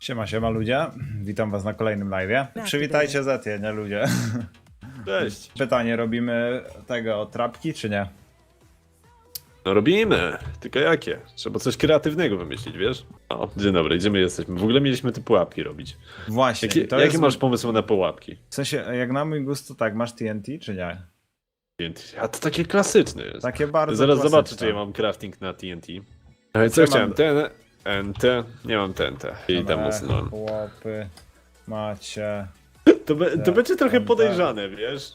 Siema, siema ludzie. Witam was na kolejnym live'ie. Przywitajcie Zetię, nie ludzie. Cześć. Pytanie, robimy tego trapki czy nie? No robimy, tylko jakie? Trzeba coś kreatywnego wymyślić, wiesz? O, dzień dobry, gdzie my jesteśmy? W ogóle mieliśmy te pułapki robić. Właśnie. Jakie, to jakie jest... masz pomysły na pułapki? W sensie, jak na mój gust, to tak, masz TNT czy nie? TNT. A to takie klasyczne jest. Takie bardzo Zaraz klasyczne. zobaczę, czy ja mam crafting na TNT. Ale co Ja chciałem? mam- Ten, NT, nie mam TNT. I tam mocno. Chłopy, macie... To, be, to będzie trochę podejrzane, wiesz?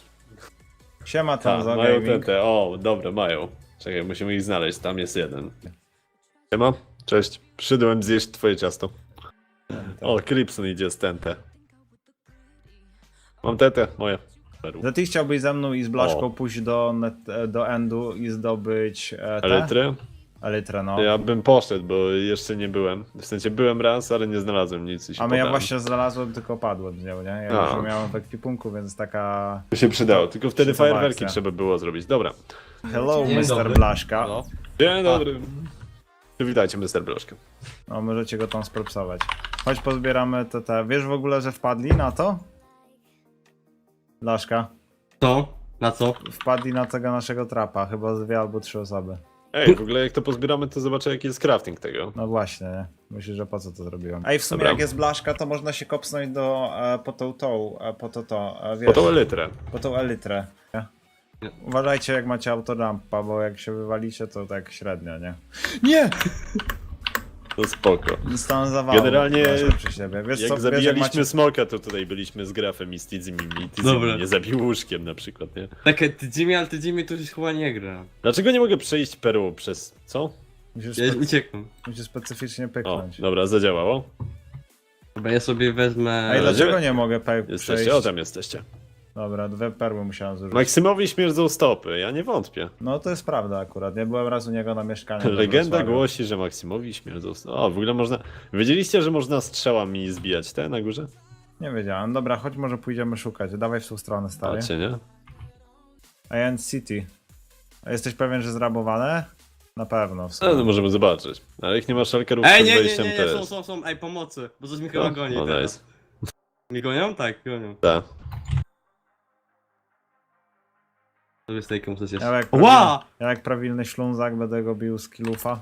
Siema tam Tak, za mają gaming. TNT. O, dobra, mają. Czekaj, musimy ich znaleźć, tam jest jeden. Siema, cześć. Przyszedłem zjeść twoje ciasto. O, Cripson idzie z TNT. Mam TNT, moje. Peru. Zety chciałbyś ze mną i z Blaszką O. pójść do, net, do endu i zdobyć e, te? Elytrę, no. Ja bym poszedł, bo jeszcze nie byłem. W sensie byłem raz, ale nie znalazłem nic i się A my ja poddałem. właśnie znalazłem, tylko padłem z nią, nie? Ja A. już miałem w ekwipunku, więc taka... To się przydało, tylko wtedy Przyzwoita fajerwerki akcja. trzeba było zrobić. Dobra. Hello, Dzień Mr. dobry. Blaszka. No. Dzień dobry. Witajcie, Mr. Broszka. No, możecie go tam spropsować. Chodź, pozbieramy te, te. Wiesz w ogóle, że wpadli na to? Blaszka. Co? Na co? Wpadli na tego naszego trapa, chyba z dwie albo trzy osoby. Ej, w ogóle jak to pozbieramy, to zobaczę jaki jest crafting tego. No właśnie, nie? Myślisz, że po co to zrobiłem? A i w sumie Dobra. jak jest blaszka, to można się kopsnąć do, e, po tą tą, e, po to to, e, wiesz, Po tą elytrę. po tą elytrę. Nie? Uważajcie jak macie autojumpa, bo jak się wywalicie, to tak średnio, nie? Nie! To spoko. Stan zawału. Generalnie, przy siebie. Wiesz Jak co, wiesz, zabijaliśmy macie... smoka, to tutaj byliśmy z grafem i z Tizim i Tizim nie zabił łóżkiem na przykład, nie? Takie ty Jimmy, ale Jimmy to już chyba nie gra. Dlaczego nie mogę przejść Peru przez... co? Musisz, Ja spe... uciekam. musisz specyficznie O, pyknąć. dobra, zadziałało. Chyba ja sobie wezmę... A i dlaczego nie mogę pe- przejść? Jesteście? O, tam jesteście. Dobra, dwie perły musiałem zużyć. Maksymowi śmierdzą stopy, ja nie wątpię. No to jest prawda akurat, nie byłem raz u niego na mieszkaniu. Legenda głosi, że Maksimowi śmierdzą stopy. O, w ogóle można... Wiedzieliście, że można strzałami zbijać te na górze? Nie wiedziałem. Dobra, chodź może pójdziemy szukać. Dawaj w tą stronę, stary. Macie, nie? Ant City. A jesteś pewien, że zrabowane? Na pewno. W No, sumie. no możemy zobaczyć. Ale jak nie ma szalkerów Ej, przed nie, nie, wejściem nie, nie, też. są, są, są, ej, pomocy. Bo coś mi chyba goni no, teraz. nice. Mi gonią? Tak, gonią. Tak. Sobie muszę zjeść. Ja jak, Ła! prawilny, ja jak prawilny ślunzak będę go bił z kilufa.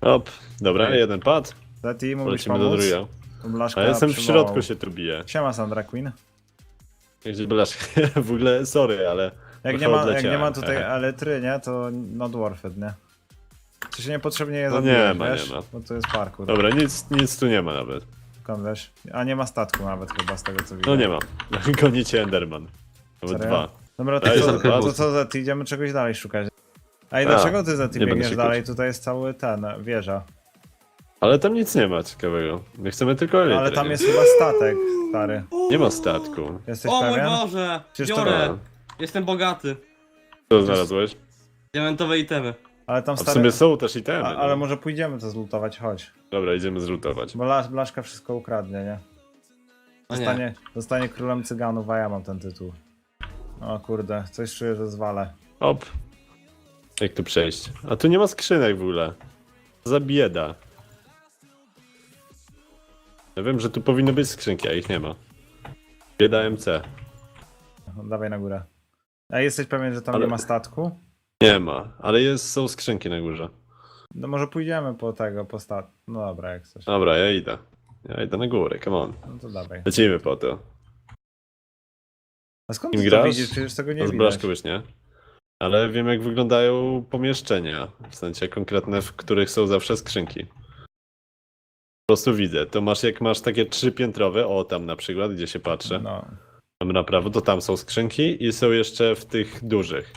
Op, dobra, jeden pad. Zeti, mógłbyś Polecimy do pomóc? drugiego. Blaszka A ja jestem w przywołał. środku się tu biję. Siema Sandra Queen. Gdzieś blaszka. w ogóle, sorry, ale... Jak trochę nie, ma, jak nie odleciałem. ma tutaj eletry, nie? To not worth it, nie? Czy się niepotrzebnie je No zabijać, nie ma, wiesz? nie ma. Bo to jest parkour. Dobra, nic, nic tu nie ma nawet. Skąd wiesz? A nie ma statku nawet chyba z tego co widzę. No nie ma. Gonicie Enderman. Nawet Serio? dwa. Dobra, to Daj co, to, co Zeti? Idziemy czegoś dalej szukać. A i dlaczego ty Zeti nie będę biegniesz się dalej? Tutaj jest cały ten, wieża. Ale tam nic nie ma ciekawego. My chcemy tylko elitry, Ale tam nie? jest chyba statek, stary. Nie ma statku. Jesteś O mój pewien? Boże! Przecież to- Biorę! Jestem bogaty. Co znalazłeś? Diamentowe itemy. Ale tam A w stary... sumie są też itemy. A, no. ale może pójdziemy to zlutować, chodź. Dobra, idziemy zlutować. Bo Las- Blaszka wszystko ukradnie, nie? O nie. Zostanie, zostanie królem cyganów, a ja mam ten tytuł. O kurde, coś czuję, że zwalę. Op. Jak tu przejść? A tu nie ma skrzynek w ogóle. Za bieda. Ja wiem, że tu powinny być skrzynki, a ich nie ma. Bieda MC. Dawaj na górę. A jesteś pewien, że tam Ale- nie ma statku? Nie ma, ale jest, są skrzynki na górze. No może pójdziemy po tego, po stat... No dobra, jak chcesz. Dobra, ja idę. Ja idę na górę, come on. No to dawaj. Lecimy po to. A skąd ty to grasz? widzisz? Przecież tego nie No z widać. już nie. Ale wiem jak wyglądają pomieszczenia. W sensie konkretne, w których są zawsze skrzynki. Po prostu widzę. To masz jak masz takie trzypiętrowe, o tam na przykład, gdzie się patrzę. No, Tam na prawo, to tam są skrzynki i są jeszcze w tych dużych.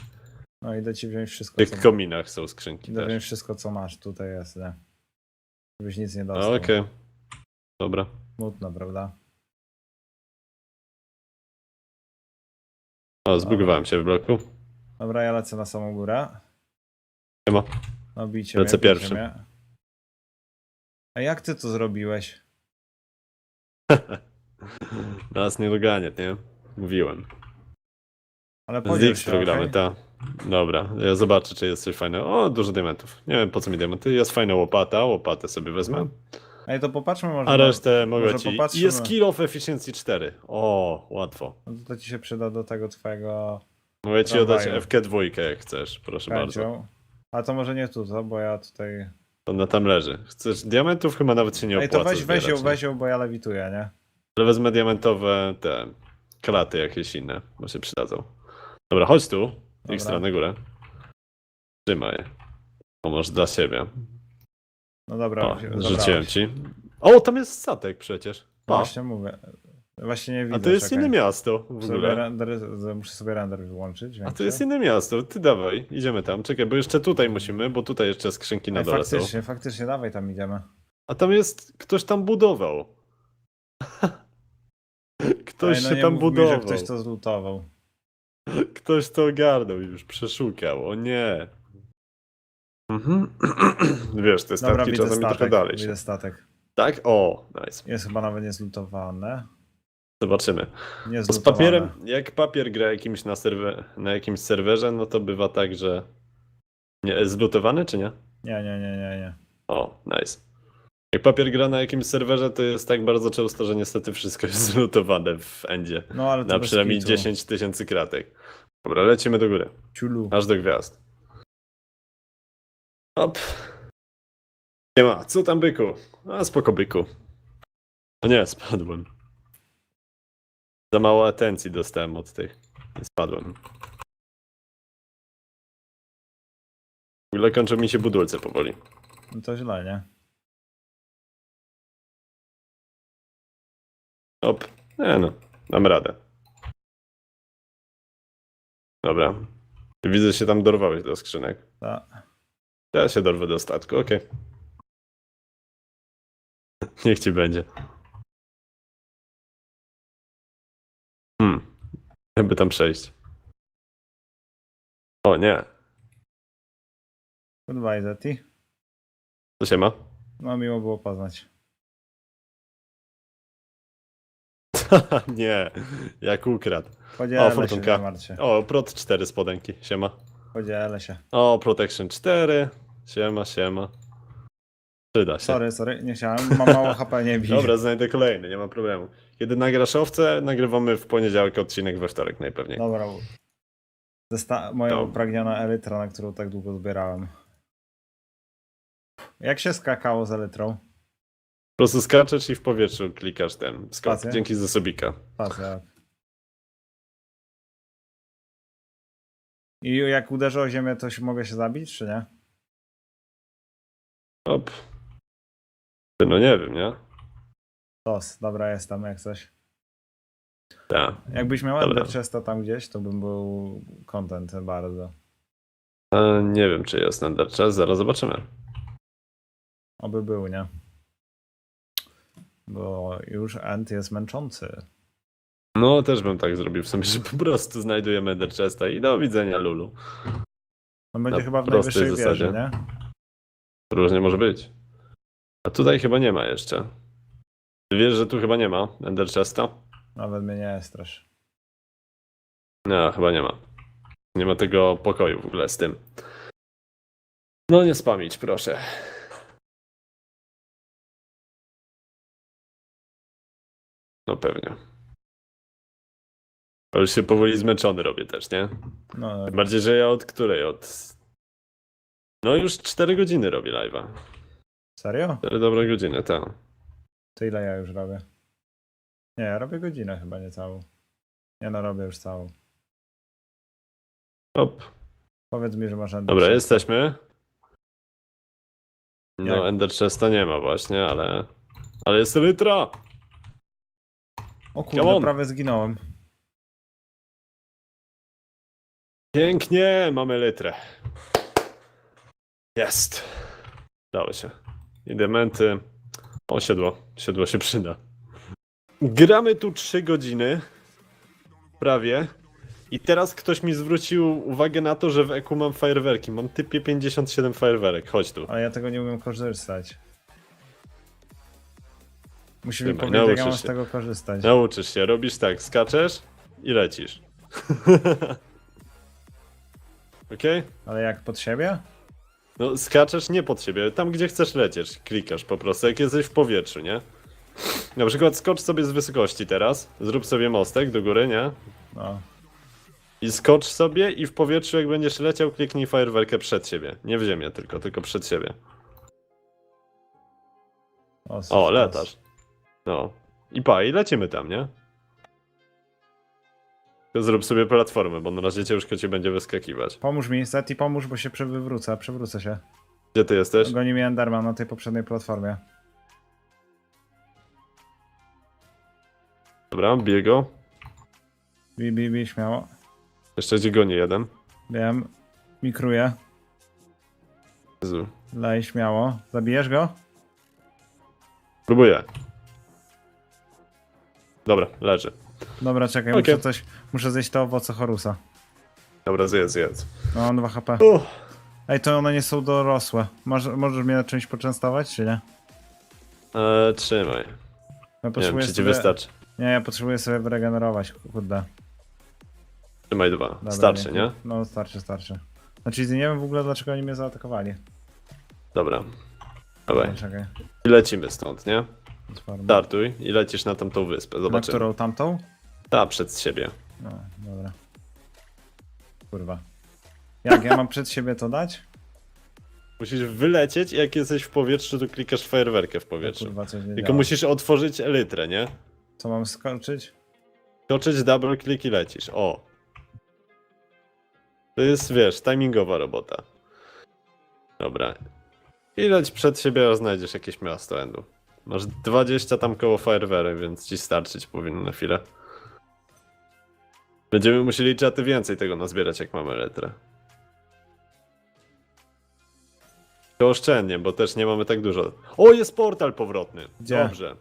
no idę ci wziąć wszystko, W co... tych kominach są skrzynki Idę też. wziąć wszystko, co masz. Tutaj jest, nie? Żebyś nic nie A, dostał. Okej. Dobra. Smutno, prawda? O, zbugowałem się w bloku. Dobra, ja lecę na samą górę. Siema. No bicie Lecę mnie, bicie pierwszy. Mnie. A jak ty to zrobiłeś? Nas nie dogania, nie? Mówiłem. Ale podziel X się, programy, okej? ta. Dobra, ja zobaczę, czy jest coś fajnego. O, dużo diamentów. Nie wiem, po co mi diamenty. Jest fajna łopata, łopatę sobie wezmę. Ej, to popatrzmy może. A resztę mogę ci. popatrzymy. Jest kill of efficiency 4. O, łatwo. No to, to ci się przyda do tego twojego Mogę ci oddać FK2 jak chcesz, proszę bardzo. chęcią. A to może nie tu, co? Bo ja tutaj... Ona tam leży. Chcesz diamentów? Chyba nawet się nie Ej, opłaca to weź, weź ją, weź ją, bo ja lewituję, nie? Ale wezmę diamentowe te klaty jakieś inne, bo się przydadzą. Dobra, chodź tu. Dobra. Ich stronę górę. Trzymaj. Masz dla siebie. No dobra, się- rzuciłem ci. O, tam jest statek przecież. O, Właśnie mówię. Właśnie nie widzę. a to jest czekaj. inne miasto w Muszę sobie, ogóle. render, muszę sobie render wyłączyć. A większy. to jest inne miasto. Ty dawaj, idziemy tam. Czekaj, bo jeszcze tutaj musimy, bo tutaj jeszcze skrzynki na Ej, dole są. faktycznie, faktycznie, dawaj tam idziemy. A tam jest, ktoś tam budował. Ktoś Ej, no się nie tam mów mi, budował. że ktoś to zlutował. Ktoś to ogarnął i już, przeszukał. O nie. Mhm. Wiesz, te Dobra, statki widzę czasami trochę statek, dalej się. widzę statek. Tak? O, nice. Jest chyba nawet niezlutowane. Zobaczymy. Bo z papierem, jak papier gra jakimś na, serwe, na jakimś serwerze, no to bywa tak, że nie, zlutowany czy nie? Nie, nie, nie, nie, nie. O, nice. Jak papier gra na jakimś serwerze, to jest tak bardzo często, że niestety wszystko jest zlutowane w endzie. No ale to Na bez przynajmniej kitu. 10 tysięcy kratek. Dobra, lecimy do góry. Ciulu. Aż do gwiazd. Op. Nie ma. Co tam byku? A spoko byku. O nie, spadłem. Za mało atencji dostałem od tych. Nie spadłem. W ogóle kończą mi się budulce powoli. No to źle, nie? Op. Nie no, dam radę. Dobra. Widzę, że się tam dorwałeś do skrzynek. Ta. Ja się dorwę do statku, okej. Niech ci będzie. Hmm. Jakby tam przejść. O nie. Goodbye, Zeti. Co się ma? No miło było poznać. nie. Jak ukradł. Podzielę O, się, fortunka. nie martw się. O, prot 4 spodenki. Siema. Podzielę się. O, protection 4. Siema, siema. Przyda się. Sorry, sorry, nie chciałem. Mam mało HP, nie bij. Dobra, znajdę kolejny, nie ma problemu. Kiedy nagrasz owce, nagrywamy w poniedziałek odcinek we wtorek najpewniej. Dobra. Zesta- moja No. upragniona elytra, na którą tak długo zbierałem. Jak się skakało z elytrą? Po prostu skaczesz i w powietrzu klikasz ten skok. Spację? Dzięki zasobika. Patrz jak. I jak uderzę o ziemię, to się mogę się zabić, czy nie? Op. Ty, No nie wiem, nie? Tos, dobra, jestem jak coś. Tak. Jakbyś miał Dobra. Ender Chesta tam gdzieś, to bym był content bardzo. E, Nie wiem, czy jest Ender Chest, zaraz zobaczymy. Oby był, nie? Bo już End jest męczący. No, też bym tak zrobił w sumie, że po prostu znajdujemy Ender Chesta i do widzenia, Lulu. On będzie Na chyba w prostej najwyższej wieży, nie? Różnie może być. A tutaj chyba nie ma jeszcze. Ty wiesz, że tu chyba nie ma Ender Chesta? Nawet mnie nie strasz. Nie, chyba nie ma. Nie ma tego pokoju w ogóle z tym. No nie spamić, proszę. No pewnie. A już się powoli zmęczony robię też, nie? No, Tym bardziej, że ja od której? Od... No już 4 godziny robię live'a. serio? 4 dobre godziny, tak. To ile ja już robię? Nie, ja robię godzinę chyba, nie całą. Nie no, robię już całą. Op. Powiedz mi, że masz Ender Dobra, jesteśmy. No, Jak? Ender Chesta nie ma właśnie, ale... Ale jest Elytra! O Come kurde, on. prawie zginąłem. Pięknie, mamy litrę. Jest. Dało się. I dementy. O, siodło. Siodło się przyda. Gramy tu 3 godziny. Prawie. I teraz ktoś mi zwrócił uwagę na to, że w EQ mam fajerwerki. Mam typie 57 fajerwerek. Chodź tu. Ale ja tego nie umiem korzystać. Musisz mi Trzymaj, powiedzieć, jak ja mam z się. tego korzystać. Nauczysz się. Robisz tak. Skaczesz i lecisz. Okej? Ale jak pod siebie? No, skaczesz nie pod siebie, tam gdzie chcesz lecieć, klikasz po prostu, jak jesteś w powietrzu, nie? Na przykład skocz sobie z wysokości teraz, zrób sobie mostek do góry, nie? No. I skocz sobie i w powietrzu jak będziesz leciał, kliknij fajerwerkę przed siebie. Nie w ziemię tylko, tylko przed siebie. O, O, latasz. No. I pa, i lecimy tam, nie? Zrób sobie platformę, bo na razie ciężko ci będzie wyskakiwać. Pomóż mi, Seti, pomóż, bo się przewrócę, przewrócę się. Gdzie ty jesteś? Goni mnie Enderman na tej poprzedniej platformie. Dobra, bieg go. Bi, bi, bi, śmiało. Jeszcze ci goni jeden. Wiem. Mikruję. Jezu. Lej, śmiało. Zabijesz go? Próbuję. Dobra, leży. Dobra, czekaj, Okej. muszę coś... Muszę zjeść to owoce Horusa. Dobra, zjedz, zjedz. No, mam 2 HP. Uff. Ej, to one nie są dorosłe. Może, możesz mnie czymś poczęstować, czy nie? Eee, trzymaj. Ja Nie wiem, potrzebuję czy ci sobie... wystarczy. Nie, ja potrzebuję sobie wyregenerować, kurde. Trzymaj dwa. Dobra, Starczy, nie? No, starczy, starczy. Znaczy, nie wiem w ogóle, dlaczego oni mnie zaatakowali. Dobra. Dawaj. Czekaj. I lecimy stąd, nie? Otwarmy. Startuj i lecisz na tamtą wyspę. Na Zobaczymy. którą tamtą? Ta przed siebie. No, dobra. Kurwa. Jak, ja mam przed siebie to dać? Musisz wylecieć i jak jesteś w powietrzu, to klikasz fajerwerkę w powietrzu. Kurwa, coś nie Tylko działa. musisz otworzyć elytrę, nie? Co mam skończyć? Toczyć double click i lecisz. O. To jest, wiesz, timingowa robota. Dobra. I leć przed siebie, a znajdziesz jakieś miasto endu. Masz 20 tam koło fajerwery, więc ci starczyć powinno na chwilę. Będziemy musieli czaty więcej tego nazbierać, jak mamy letrę. To oszczędnie, bo też nie mamy tak dużo. O, jest portal powrotny. Gdzie? Dobrze.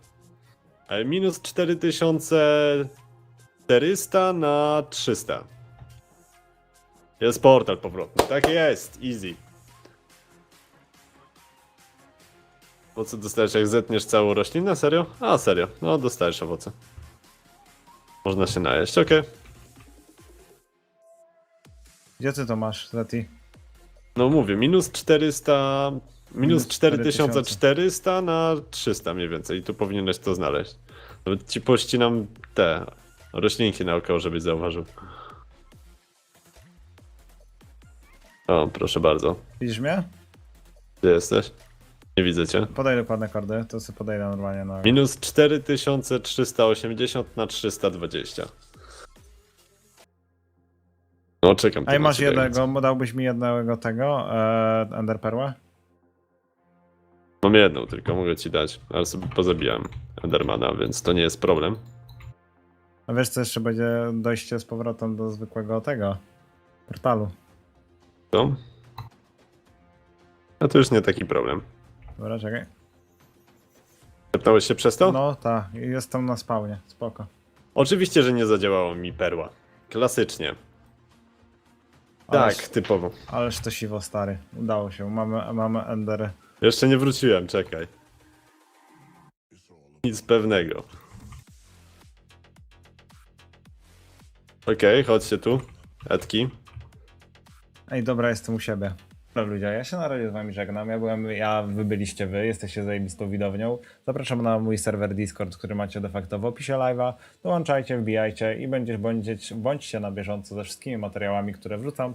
E, Minus 4400 na 300. Jest portal powrotny. Tak jest, easy. Po co dostajesz, jak zetniesz całą roślinę? Serio? A, serio. No, dostajesz owoce. Można się najeść, okej. Gdzie ty to masz, Zeti? No mówię, minus 400... Minus Minus 4400 na 300 mniej więcej. I tu powinieneś to znaleźć. Nawet ci pościnam te roślinki naokoło, żebyś zauważył. O, proszę bardzo. Widzisz mnie? Gdzie jesteś? Nie widzę cię. Podaj dokładne kordy, to sobie podejdę normalnie na... Minus 4380 na 320. No, czekam. Ej, na masz jednego, bo dałbyś mi jednego tego, e, Ender Perłę? Mam jedną, tylko mogę ci dać, ale sobie pozabijałem Endermana, więc to nie jest problem. A wiesz co jeszcze będzie dojście z powrotem do zwykłego tego portalu. To? A to już nie taki problem. Dobra, czekaj. Zapnąłeś się przez to? No tak, jestem na spawnie, spoko. Oczywiście, że nie zadziałała mi perła. Klasycznie. Ależ, Tak, typowo. Ależ to siwo stary, udało się, mamy, mamy Ender. Jeszcze nie wróciłem, czekaj. Nic pewnego. Okej, chodźcie tu. Edki. Ej, dobra, jestem u siebie. Dobra ludzie, ja się na razie z wami żegnam. Ja byłem, ja, wy byliście wy, jesteście zajebistą widownią. Zapraszam na mój serwer Discord, który macie de facto w opisie live'a. Dołączajcie, wbijajcie i będziesz, bądźcie, bądźcie na bieżąco ze wszystkimi materiałami, które wrzucam.